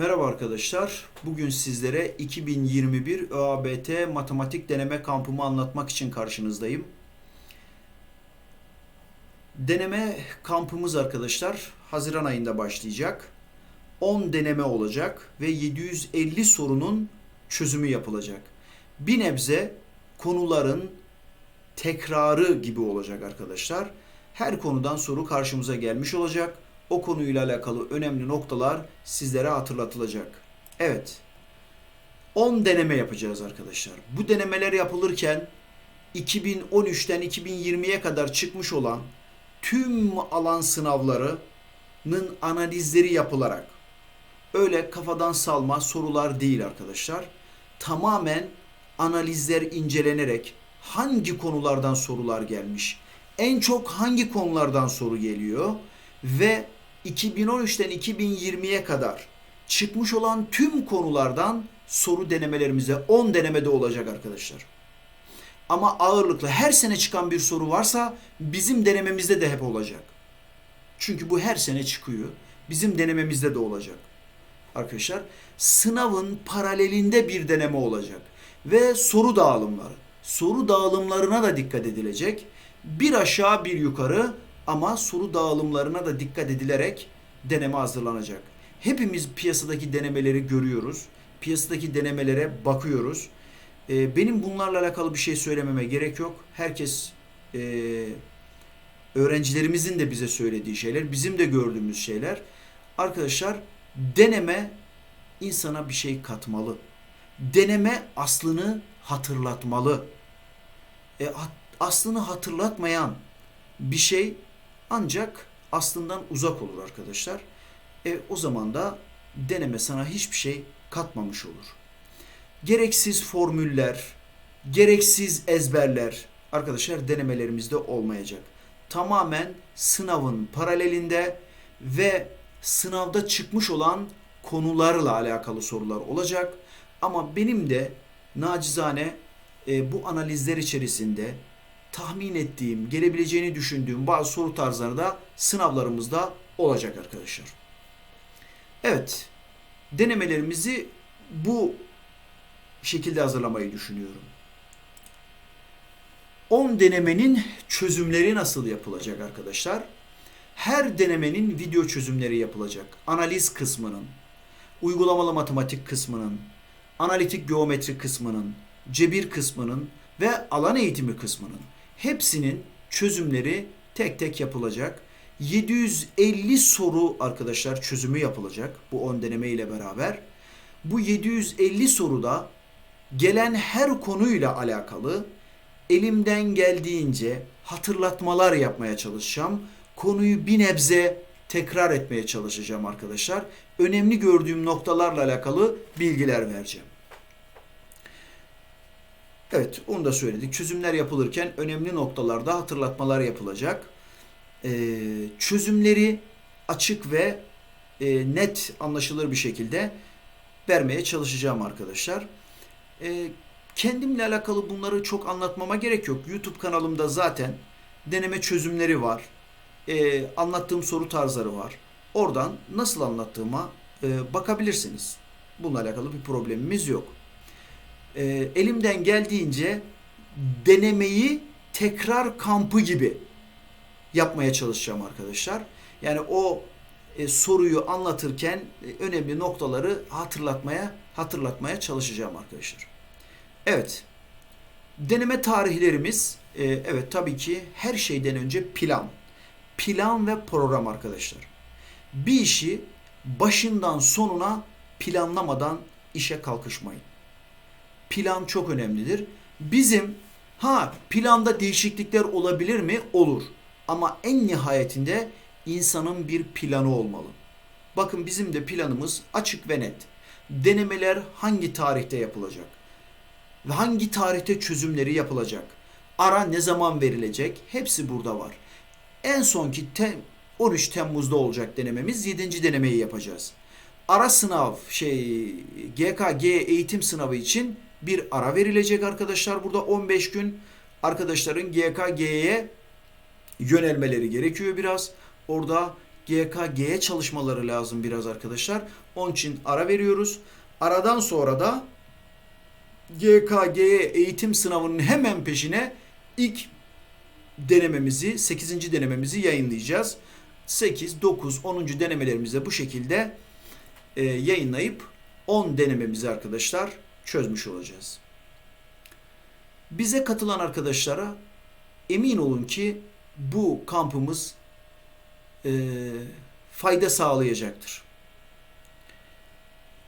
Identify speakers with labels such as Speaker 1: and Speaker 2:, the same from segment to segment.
Speaker 1: Merhaba arkadaşlar. Bugün sizlere 2021 ÖABT matematik deneme kampımı anlatmak için karşınızdayım. Deneme kampımız arkadaşlar Haziran ayında başlayacak. 10 deneme olacak ve 750 sorunun çözümü yapılacak. Bir nebze konuların tekrarı gibi olacak arkadaşlar. Her konudan soru karşımıza gelmiş olacak. O konuyla alakalı önemli noktalar sizlere hatırlatılacak. Evet. 10 deneme yapacağız arkadaşlar. Bu denemeler yapılırken 2013'ten 2020'ye kadar çıkmış olan tüm alan sınavlarının analizleri yapılarak öyle kafadan salma sorular değil arkadaşlar. Tamamen analizler incelenerek hangi konulardan sorular gelmiş, en çok hangi konulardan soru geliyor ve 2013'ten 2020'ye kadar çıkmış olan tüm konulardan soru denemelerimize 10 denemede olacak arkadaşlar. Ama ağırlıklı her sene çıkan bir soru varsa bizim denememizde de hep olacak. Çünkü bu her sene çıkıyor. Bizim denememizde de olacak. Arkadaşlar sınavın paralelinde bir deneme olacak. Ve soru dağılımları. Soru dağılımlarına da dikkat edilecek. Bir aşağı bir yukarı ama soru dağılımlarına da dikkat edilerek deneme hazırlanacak. Hepimiz piyasadaki denemeleri görüyoruz. Piyasadaki denemelere bakıyoruz. Ee, benim bunlarla alakalı bir şey söylememe gerek yok. Herkes e, öğrencilerimizin de bize söylediği şeyler, bizim de gördüğümüz şeyler. Arkadaşlar deneme insana bir şey katmalı. Deneme aslını hatırlatmalı. E, aslını hatırlatmayan bir şey ancak aslından uzak olur arkadaşlar. E, o zaman da deneme sana hiçbir şey katmamış olur. Gereksiz formüller, gereksiz ezberler arkadaşlar denemelerimizde olmayacak. Tamamen sınavın paralelinde ve sınavda çıkmış olan konularla alakalı sorular olacak. Ama benim de nacizane e, bu analizler içerisinde tahmin ettiğim, gelebileceğini düşündüğüm bazı soru tarzları da sınavlarımızda olacak arkadaşlar. Evet, denemelerimizi bu şekilde hazırlamayı düşünüyorum. 10 denemenin çözümleri nasıl yapılacak arkadaşlar? Her denemenin video çözümleri yapılacak. Analiz kısmının, uygulamalı matematik kısmının, analitik geometri kısmının, cebir kısmının ve alan eğitimi kısmının hepsinin çözümleri tek tek yapılacak. 750 soru arkadaşlar çözümü yapılacak bu 10 deneme ile beraber. Bu 750 soruda gelen her konuyla alakalı elimden geldiğince hatırlatmalar yapmaya çalışacağım. Konuyu bir nebze tekrar etmeye çalışacağım arkadaşlar. Önemli gördüğüm noktalarla alakalı bilgiler vereceğim. Evet, onu da söyledik. Çözümler yapılırken önemli noktalarda hatırlatmalar yapılacak. Ee, çözümleri açık ve e, net anlaşılır bir şekilde vermeye çalışacağım arkadaşlar. Ee, kendimle alakalı bunları çok anlatmama gerek yok. YouTube kanalımda zaten deneme çözümleri var. Ee, anlattığım soru tarzları var. Oradan nasıl anlattığıma e, bakabilirsiniz. Bununla alakalı bir problemimiz yok e, elimden geldiğince denemeyi tekrar kampı gibi yapmaya çalışacağım arkadaşlar. Yani o e, soruyu anlatırken e, önemli noktaları hatırlatmaya hatırlatmaya çalışacağım arkadaşlar. Evet. Deneme tarihlerimiz e, evet tabii ki her şeyden önce plan. Plan ve program arkadaşlar. Bir işi başından sonuna planlamadan işe kalkışmayın plan çok önemlidir. Bizim ha planda değişiklikler olabilir mi? Olur. Ama en nihayetinde insanın bir planı olmalı. Bakın bizim de planımız açık ve net. Denemeler hangi tarihte yapılacak? Ve hangi tarihte çözümleri yapılacak? Ara ne zaman verilecek? Hepsi burada var. En sonki tem, 13 Temmuz'da olacak denememiz 7. denemeyi yapacağız. Ara sınav şey GKG eğitim sınavı için bir ara verilecek arkadaşlar. Burada 15 gün arkadaşların GKG'ye yönelmeleri gerekiyor biraz. Orada GKG'ye çalışmaları lazım biraz arkadaşlar. Onun için ara veriyoruz. Aradan sonra da GKG'ye eğitim sınavının hemen peşine ilk denememizi, 8. denememizi yayınlayacağız. 8, 9, 10. denemelerimizi de bu şekilde e, yayınlayıp 10 denememizi arkadaşlar çözmüş olacağız. Bize katılan arkadaşlara emin olun ki bu kampımız e, fayda sağlayacaktır.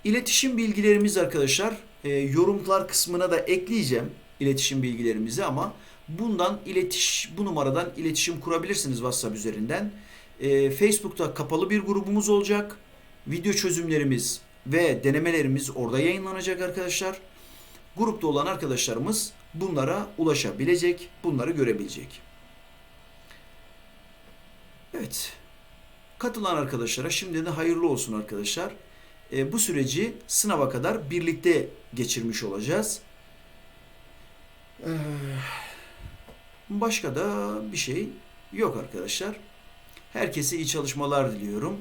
Speaker 1: İletişim bilgilerimiz arkadaşlar e, yorumlar kısmına da ekleyeceğim iletişim bilgilerimizi ama bundan iletiş bu numaradan iletişim kurabilirsiniz WhatsApp üzerinden. E, Facebook'ta kapalı bir grubumuz olacak. Video çözümlerimiz ve denemelerimiz orada yayınlanacak arkadaşlar. Grupta olan arkadaşlarımız bunlara ulaşabilecek, bunları görebilecek. Evet. Katılan arkadaşlara şimdiden hayırlı olsun arkadaşlar. E, bu süreci sınava kadar birlikte geçirmiş olacağız. Ee, başka da bir şey yok arkadaşlar. Herkese iyi çalışmalar diliyorum.